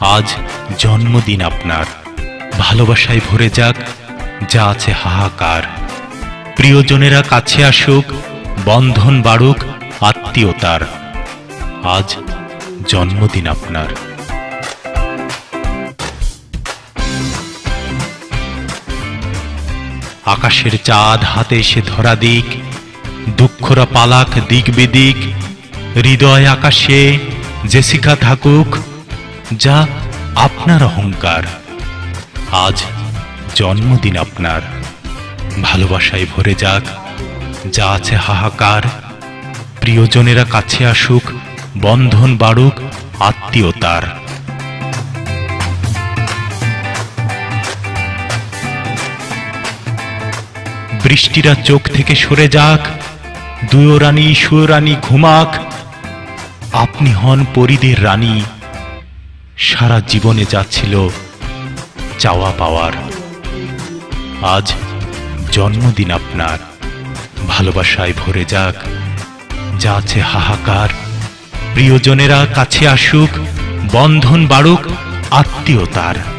আজ জন্মদিন আপনার। ভালোবাসায় ভরে যাক, যা আছে হাহাকার। প্রিয়জনেরা কাছে আসুক, বন্ধন বাড়ুক, আত্মীয়তার। আজ জন্মদিন আপনার। আকাশের চাঁদ হাতে এসে ধরা দিক, দুঃখরা পালাক দিক বিদিক, হৃদয় আকাশে জেসিকা থাকুক যা আপনার অহংকার। আজ জন্মদিন আপনার। ভালোবাসায় ভরে যাক, যা আছে হাহাকার। প্রিয়জনেরা কাছে আসুক, বন্ধন বাড়ুক, আত্মীয়তার। বৃষ্টিরা চোখ থেকে সরে যাক, দুয়ো রানী ঘুমাক। আপনি হন পরিদের রানী। সারা জীবনে যাচ্ছিল চাওয়া পাওয়ার। আজ জন্মদিন আপনার। ভালোবাসায় ভরে যাক। যা আছে হাহাকার। প্রিয়জনেরা কাছে আসুক, বন্ধন বাড়ুক, আত্মীয়তার।